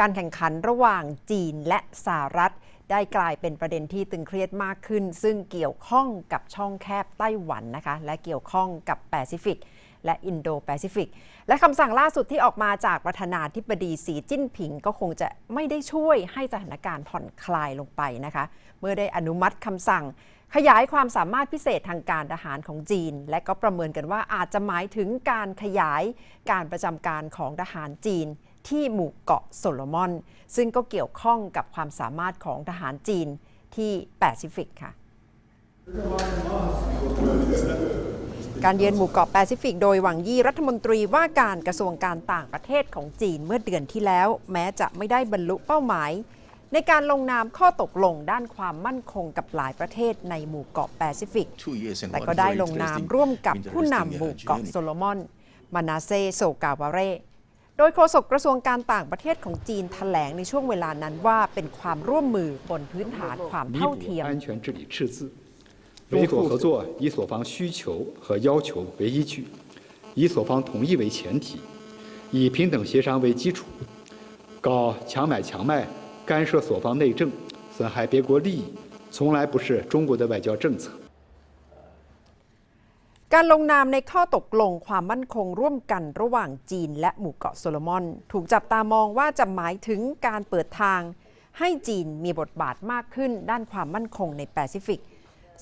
การแข่งขันระหว่างจีนและสหรัฐ ได้กลายเป็นประเด็นที่ตึงเครียดมากขึ้น ซึ่งเกี่ยวข้องกับช่องแคบไต้หวันนะคะ และเกี่ยวข้องกับแปซิฟิกและอินโดแปซิฟิก และคำสั่งล่าสุดที่ออกมาจากประธานาธิบดีสีจิ้นผิงก็คงจะไม่ได้ช่วยให้สถานการณ์ผ่อนคลายลงไปนะคะ เมื่อได้อนุมัติคำสั่ง ขยายความสามารถพิเศษทางการทหารของจีน และก็ประเมินกันว่าอาจจะหมายถึงการขยายการประจำการของทหารจีนที่หมู่เกาะโซโลมอน ซึ่งก็เกี่ยวข้องกับความสามารถของทหารจีนที่แปซิฟิกค่ะ การเยือนหมู่เกาะแปซิฟิกโดยหวังยี่รัฐมนตรีว่าการกระทรวงการต่างประเทศของจีนเมื่อเดือนที่แล้ว แม้จะไม่ได้บรรลุเป้าหมาย ในการลงนามข้อตกลงด้านความมั่นคงกับหลายประเทศในหมู่เกาะแปซิฟิก แต่ก็ได้ลงนามร่วมกับผู้นำหมู่เกาะโซโลมอน มานาเซโซกาวาเร โดยโฆษกกระทรวงการต่างประเทศของจีนแถลงในช่วงเวลานั้นว่าเป็นความร่วมมือบนพื้นฐานความ 弥 เท่า 补 เทียม 安全治理赤字，维所合作以所方需求和要求为依据，以所方同意为前提，以平等协商为基础，搞强买强卖、 干涉所方内政、损害别国利益，从来不是中国的外交政策。 การลงนามในข้อตกลงความมั่นคงร่วมกันระหว่างจีนและหมู่เกาะโซโลมอน ถูกจับตามองว่าจะหมายถึงการเปิดทาง ให้จีนมีบทบาทมากขึ้นด้านความมั่นคงในแปซิฟิก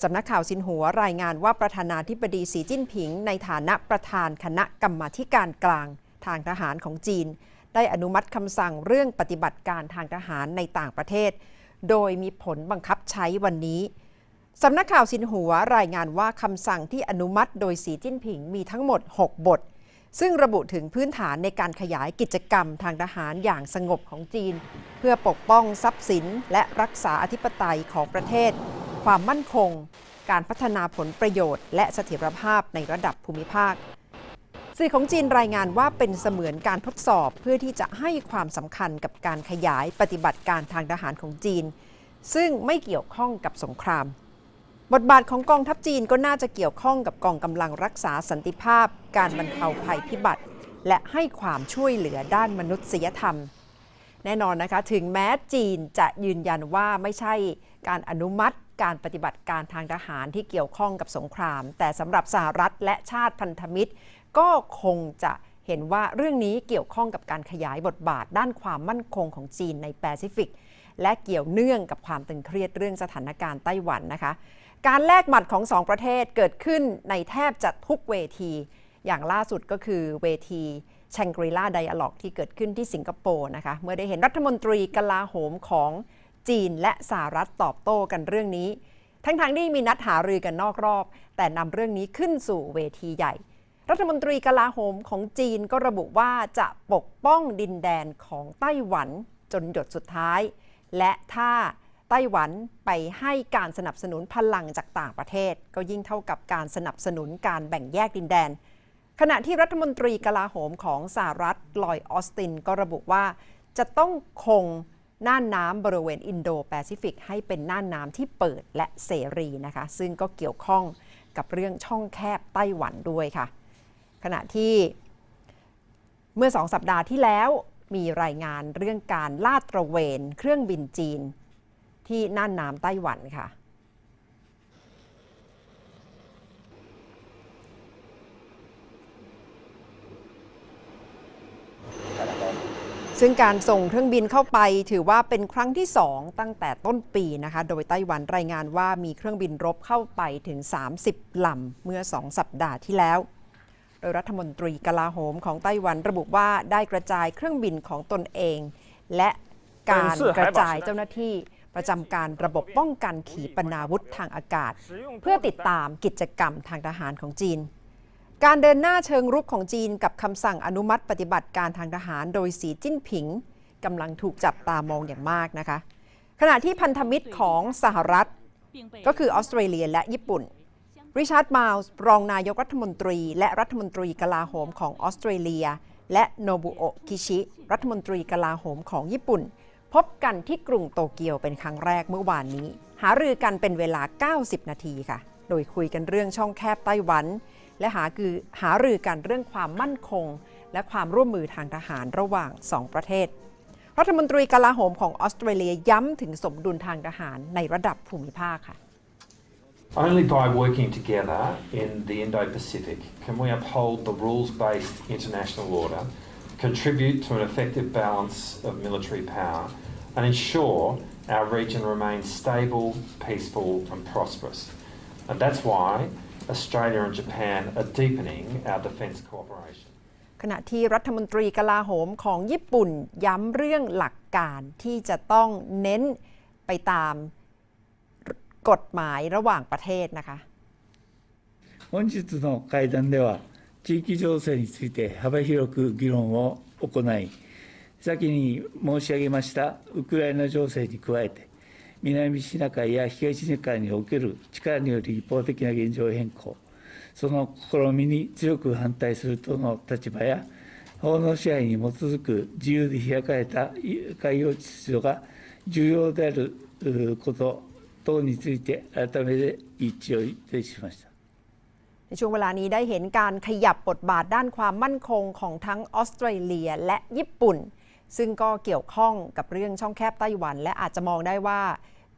สำนักข่าวสินหัวรายงานว่าประธานาธิบดีสีจิ้นผิง ในฐานะประธานคณะกรรมาธิการกลางทางทหารของจีน ได้อนุมัติคำสั่งเรื่องปฏิบัติการทางทหารในต่างประเทศ โดยมีผลบังคับใช้วันนี้สำนักข่าวสินหัวรายงานว่าคำสั่งที่อนุมัติโดยสีจิ้นผิงมีทั้งหมด 6 บท ซึ่งระบุถึงพื้นฐานในการขยายกิจกรรมทางทหารอย่างสงบของจีน เพื่อปกป้องทรัพย์สิน และรักษาอธิปไตยของประเทศ ความมั่นคง การพัฒนาผลประโยชน์ และเสถียรภาพในระดับภูมิภาค สื่อของจีนรายงานว่าเป็นเสมือนการทดสอบเพื่อที่จะให้ความสำคัญกับการขยายปฏิบัติการทางทหารของจีน ซึ่งไม่เกี่ยวข้องกับสงคราม บทบาทของกองทัพจีนก็น่าจะเกี่ยวข้องกับกองกำลังรักษาสันติภาพ การบรรเทาภัยพิบัติ และให้ความช่วยเหลือด้านมนุษยธรรม แน่นอนนะคะ ถึงแม้จีนจะยืนยันว่าไม่ใช่การอนุมัติการปฏิบัติการทางทหารที่เกี่ยวข้องกับสงคราม แต่สำหรับสหรัฐและชาติพันธมิตร ก็คงจะเห็นว่าเรื่องนี้เกี่ยวข้องกับการขยายบทบาทด้านความมั่นคงของจีนในแปซิฟิก และเกี่ยวเนื่องกับความตึงเครียดเรื่องสถานการณ์ไต้หวันนะคะ การแลกหมัดของสองประเทศเกิดขึ้นในแทบจะทุกเวที อย่างล่าสุดก็คือเวทีแชงกรีลาไดอะล็อกที่เกิดขึ้นที่สิงคโปร์นะคะ เมื่อได้เห็นรัฐมนตรีกลาโหมของจีนและสหรัฐตอบโต้กันเรื่องนี้ ทั้งๆที่มีนัดหารือกันนอกรอบ แต่นำเรื่องนี้ขึ้นสู่เวทีใหญ่ รัฐมนตรีกลาโหมของจีนก็ระบุว่าจะปกป้องดินแดนของไต้หวันจนหยดสุดท้าย และถ้าไต้หวันไปให้การสนับสนุนพลังจากต่างประเทศ ก็ยิ่งเท่ากับการสนับสนุนการแบ่งแยกดินแดน ขณะที่รัฐมนตรีกลาโหมของสหรัฐลอยออสตินก็ระบุว่า จะต้องคงน่านน้ำบริเวณอินโดแปซิฟิกให้เป็นน่านน้ำที่เปิดและเสรีนะคะ ซึ่งก็เกี่ยวข้องกับเรื่องช่องแคบไต้หวันด้วยค่ะ ขณะที่เมื่อสองสัปดาห์ที่แล้วมีรายงานเรื่องการลาดตระเวนเครื่องบินจีน ที่น่านน้ำไต้หวันค่ะ ซึ่งการส่งเครื่องบินเข้าไปถือว่าเป็นครั้งที่ 2 ตั้งแต่ต้นปีนะคะ โดยไต้หวันรายงานว่ามีเครื่องบินรบเข้าไปถึง 30ลำเมื่อ 2 สัปดาห์ที่แล้ว ดยรัฐมนตรีกลาโหมของไต้หวันระบุว่าได้กระจายเครื่องบินของตนเอง และการกระจายเจ้าหน้าที่ประจำการระบบป้องกันขีปนาวุธทางอากาศ เพื่อติดตามกิจกรรมทางทหารของจีน การเดินหน้าเชิงรุกของจีนกับคำสั่งอนุมัติปฏิบัติการทางทหารโดยสีจิ้นผิงกำลังถูกจับตามองอย่างมากนะคะ ขณะที่พันธมิตรของสหรัฐ ก็คือออสเตรเลียและญี่ปุ่น ริชาร์ดมาลส์รองนายกรัฐมนตรี และรัฐมนตรีกลาโหมของออสเตรเลีย และโนบุโอะคิชิ รัฐมนตรีกลาโหมของญี่ปุ่น พบกันที่กรุงโตเกียวเป็นครั้งแรกเมื่อวานนี้ หารือกันเป็นเวลา 90 นาทีค่ะ โดยคุยกันเรื่องช่องแคบไต้หวัน และหาคือหารือกันเรื่องความมั่นคง และความร่วมมือทางทหารระหว่าง 2 ประเทศ รัฐมนตรีกลาโหมของออสเตรเลียย้ำถึงสมดุลทางทหารในระดับภูมิภาคค่ะ Only by working together in the Indo Pacific can we uphold the rules based international order, contribute to an effective balance of military power, and ensure our region remains stable, peaceful, and prosperous. And that's why Australia and Japan are deepening our defence cooperation. ขณะที่รัฐมนตรีกลาโหมของญี่ปุ่นย้ำเรื่องหลักการที่จะต้องเน้นไปตาม กฎหมายระหว่างประเทศนะคะ 本日の会談では、地域情勢について幅広く議論を行い、先に申し上げましたウクライナ情勢に加えて、南シナ海や東シナ海における力による一方的な現状変更、その試みに強く反対するとの立場や、法の支配に基づく自由で開かれた海洋秩序が重要であること 等について改めて一致をいたしました。 ในช่วงเวลานี้ได้เห็นการขยับบทบาทด้านความมั่นคงของทั้งออสเตรเลียและญี่ปุ่น ซึ่งก็เกี่ยวข้องกับเรื่องช่องแคบไต้หวัน และอาจจะมองได้ว่า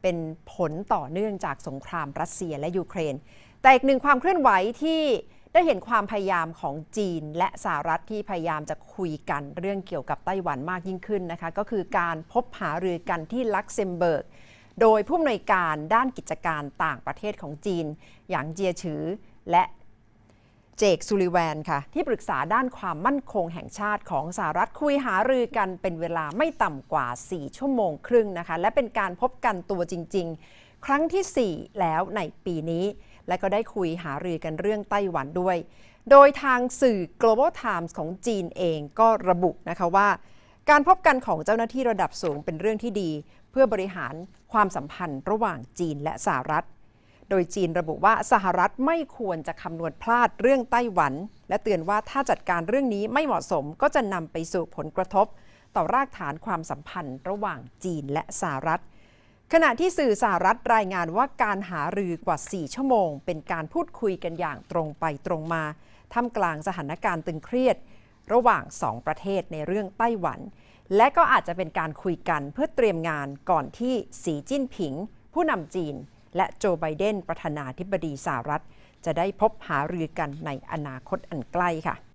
เป็นผลต่อเนื่องจากสงครามรัสเซียและยูเครน แต่อีกหนึ่งความเคลื่อนไหวที่ได้เห็นความพยายามของจีน และสหรัฐที่พยายามจะคุยกันเรื่องเกี่ยวกับไต้หวันมากยิ่งขึ้นนะคะก็คือการพบหารือกันที่ลักเซมเบิร์ก โดยผู้อำนวยการด้านกิจการต่างประเทศของจีนอย่างเจียฉือ และเจคซูลิแวนค่ะ ที่ปรึกษาด้านความมั่นคงแห่งชาติของสหรัฐคุยหารือกันเป็นเวลาไม่ต่ำกว่า 4 ชั่วโมงครึ่งนะคะ และเป็นการพบกันตัวจริง ๆ ครั้งทีสี่4 แล้วในปีนี้ และก็ได้คุยหารือกันเรื่องไต้หวันด้วย โดยทางสื่อ Global Times ของจีนเองก็ระบุนะคะว่า การพบกันของเจ้าหน้าที่ระดับสูงเป็นเรื่องที่ดี พื่อบริหารความสัมพันธ์ระหว่างจีนและสหรัฐ โดยจีนระบุว่าสหรัฐไม่ควรจะคำนวณพลาดเรื่องไต้หวัน และเตือนว่าถ้าจัดการเรื่องนี้ไม่เหมาะสมก็จะนำไปสู่ผลกระทบ ต่อรากฐานความสัมพันธ์ระหว่างจีนและสหรัฐ ขณะที่สื่อสหรัฐรายงานว่าการหารือกว่า 4 ชั่วโมง เป็นการพูดคุยกันอย่างตรงไปตรงมาท่ามกลางสถานการณ์ตึงเครียด ระหว่าง2ประเทศในเรื่องไต้หวัน และก็อาจจะเป็นการคุยกันเพื่อเตรียมงานก่อนที่สีจิ้นผิง ผู้นำจีน และโจไบเดนประธานาธิบดีสหรัฐ จะได้พบหารือกันในอนาคตอันใกล้ค่ะ